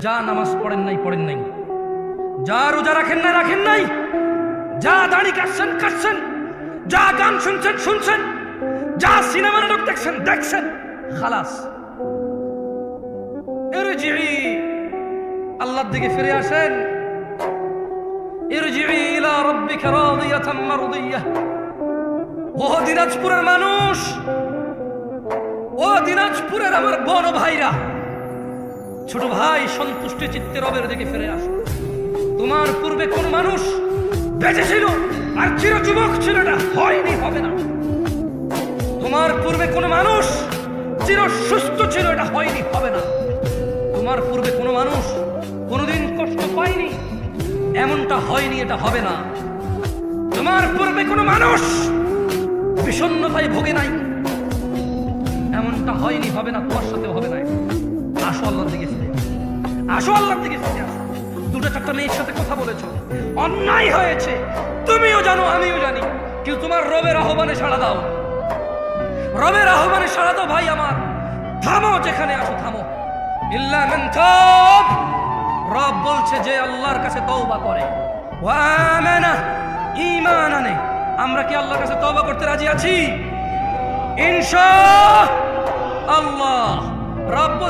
যা নামাজ পড়েন নাই পড়েন নাই। যা রোজা রাখেন না রাখেন নাই। যা দাড়ি কাটছেন কাটছেন। যা গান শুনছেন শুনছেন। যা সিনেমা নাটক দেখছেন দেখছেন। খালাস। আল্লাহর দিকে ফিরে আসেন। ও দিনাজপুরের মানুষ, ও দিনাজপুরের আমার বড় ভাইরা। ছোট ভাই, সন্তুষ্ট চিত্তে রবের দিকে ফিরে আসো। তোমার পূর্বে কোন মানুষ বেঁচে ছিল আর চির যুবক ছিল না, হয়নি, হবে না। তোমার পূর্বে কোন মানুষ চির সুস্থ ছিল এটা হয়নি, হবে না। তোমার পূর্বে কোনো মানুষ কোনোদিন কষ্ট পায়নি, এমনটা হয়নি, এটা হবে না। তোমার পূর্বে কোনো মানুষ বিষণ্ণতায় ভোগে নাই, এমনটা হয়নি, হবে না, তোমার সাথেও হবে না। আসো আল্লাহর দিকে আসো। আল্লাহর দিকে দুটো চারটা মেয়ের সাথে কথা বলেছ। অন্যায় হয়েছে। তুমিও জানো, আমিও জানি। কিন্তু তোমার রবের আহ্বানে সাড়া দাও। রবের আহ্বানে সাড়া দাও, ভাই আমার। থামো যেখানে আসো থামো। ইল্লা রব বলছে যে আল্লাহর কাছে তওবা করে। ওয়া আমানা ঈমান আনে আমরা কি আল্লাহর কাছে তওবা করতে রাজি আছি? ইনশা আল্লাহ।